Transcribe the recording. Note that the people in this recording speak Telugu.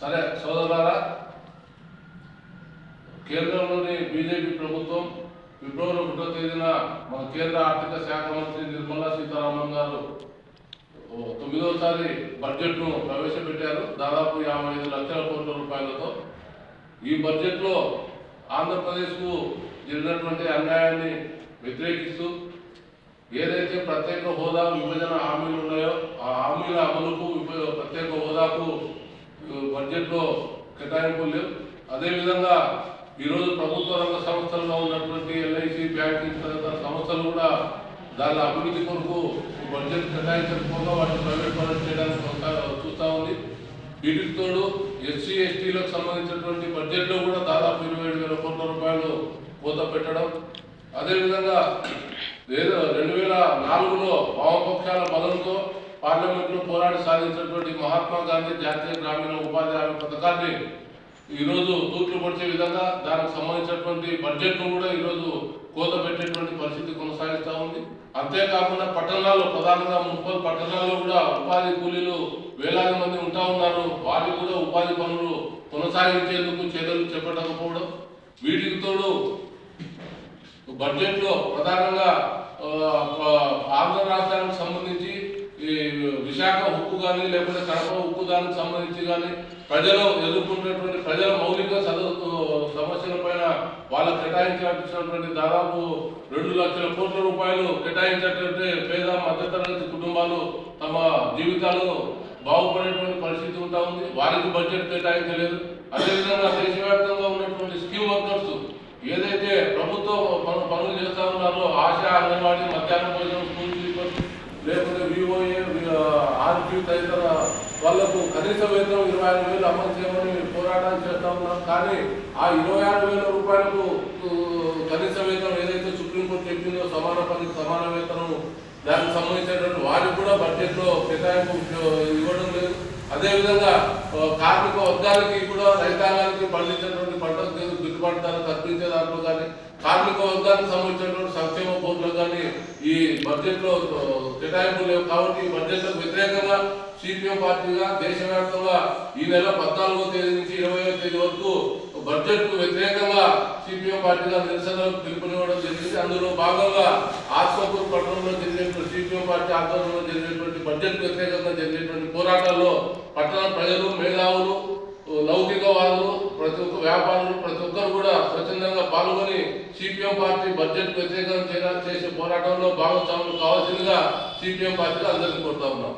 సరే సోదరులారా కేంద్రంలోని బీజేపీ ప్రభుత్వం ఫిబ్రవరి ఒకటో తేదీన మన కేంద్ర ఆర్థిక శాఖ మంత్రి నిర్మలా సీతారామన్ గారు తొమ్మిదోసారి బడ్జెట్ను ప్రవేశపెట్టారు. దాదాపు యాభై ఐదు లక్షల కోట్ల రూపాయలతో. ఈ బడ్జెట్లో ఆంధ్రప్రదేశ్కు జరిగినటువంటి అన్యాయాన్ని వ్యతిరేకిస్తూ ఏదైతే ప్రత్యేక హోదా విభజన హామీలు ఉన్నాయో ఆ హామీల అమలుకు ప్రత్యేక హోదాకు బడ్జెట్లో కేటాయింపులు లేవు. అదేవిధంగా ఈరోజు ప్రభుత్వ రంగ సంస్థల్లో ఉన్నటువంటి ఎల్ఐసి బ్యాంకింగ్ తదితర సంస్థలు కూడా దాని అభివృద్ధి కొరకు బడ్జెట్ కేటాయించకపోగా వాటిని ప్రైవేట్ పనులు చేయడానికి చూస్తూ ఉంది. వీటికి తోడు ఎస్సీ ఎస్టీలకు సంబంధించినటువంటి బడ్జెట్లో కూడా దాదాపు ఇరవై ఏడు వేల కోట్ల రూపాయలు కోత పెట్టడం. అదేవిధంగా ఏదో రెండు వేల నాలుగులో వామపక్షాల బలంతో పార్లమెంట్లో పోరాడి సాధించినటువంటి మహాత్మా గాంధీ జాతీయ గ్రామీణ ఉపాధి హామీ పథకాన్ని ఈరోజు తూట్లు పొడిచే విధంగా దానికి సంబంధించినటువంటి బడ్జెట్ను కూడా ఈరోజు కోత పెట్టేటువంటి పరిస్థితి కొనసాగిస్తూ ఉంది. అంతేకాకుండా పట్టణాల్లో ప్రధానంగా మున్సిపల్ పట్టణాల్లో కూడా ఉపాధి కూలీలు వేలాది మంది ఉంటా ఉన్నారు. వారికి కూడా ఉపాధి పనులు కొనసాగించేందుకు చర్యలు చేపట్టకపోవడం వీటికి తోడు బడ్జెట్లో ప్రధానంగా ఆంధ్ర రాష్ట్ర సంబంధించి ఈ విశాఖ ఉక్కు కానీ లేకపోతే కడప ఉక్కు దానికి సంబంధించి కానీ ప్రజలు ఎదుర్కొంటున్నటువంటి ప్రజల మౌలిక సమస్యల పైన వాళ్ళ కేటాయించాల్సినటువంటి దాదాపు రెండు లక్షల కోట్ల రూపాయలు కేటాయించేటటువంటి పేద మధ్యతరగతి కుటుంబాలు తమ జీవితాలు బాగుపడేటువంటి పరిస్థితి ఉంటా ఉంది. వారికి బడ్జెట్ కేటాయించలేదు. అదేవిధంగా దేశవ్యాప్తంగా ఉన్నటువంటి స్కీమ్ వర్కర్స్ ఏదైతే ప్రభుత్వం పనులు చేస్తా ఉన్నారో ఆశ అంగన్వాడీ మధ్యాహ్నం భోజనం స్కూల్ లేకపోతే విఓఏ ఆర్పీ తదితర వాళ్ళకు కనీస వేతనం ఇరవై ఆరు వేలు అమలు చేయమని పోరాటాలు చేస్తా ఉన్నాం. కానీ ఆ ఇరవై ఆరు వేల రూపాయలకు కనీస వేతనం ఏదైతే సుప్రీంకోర్టు చెప్పిందో సమాన పనికి సమాన వేతనం దానికి సంబంధించినటువంటి వారికి కూడా బడ్జెట్లో కేటాయింపు ఇవ్వడం లేదు. అదేవిధంగా కార్మిక వర్గానికి కూడా రైతాంగానికి పండించినటువంటి పంటలు గిట్టుబాటు ధర కల్పించే కానీ కార్మిక వర్గానికి సంబంధించినటువంటి సంక్షేమ బోర్డులో కానీ ఈ బడ్జెట్లో ఆ, కేటాయింపులు లేవు కాబట్టి ఈ బడ్జెట్లకు వ్యతిరేకంగా సిపిఎం పార్టీగా దేశవ్యాప్తంగా ఈ నెల పద్నాలుగో తేదీ నుంచి ఇరవయో తేదీ వరకు బడ్జెట్కు వ్యతిరేకంగా సిపిఎం పార్టీగా నిరసనలకు పిలుపునివ్వడం జరిగింది. అందులో భాగంగా ఆత్మకూరు పట్టణంలో జరిగినటువంటి సిపిఎం పార్టీ ఆధ్వర్యంలో జరిగినటువంటి బడ్జెట్ వ్యతిరేకంగా జరిగినటువంటి పోరాటాల్లో పట్టణ ప్రజలు మేధావులు లౌకికవాదులు ప్రతి ఒక్క వ్యాపారులు ప్రతి ఒక్కరు కూడా స్వచ్ఛందంగా పాల్గొని సిపిఎం పార్టీ బడ్జెట్ వ్యతిరేకంగా చేసే పోరాటంలో భాగస్వాములు కావాల్సిందిగా సిపిఎం పార్టీగా అందరినీ కోరుతా ఉన్నాం.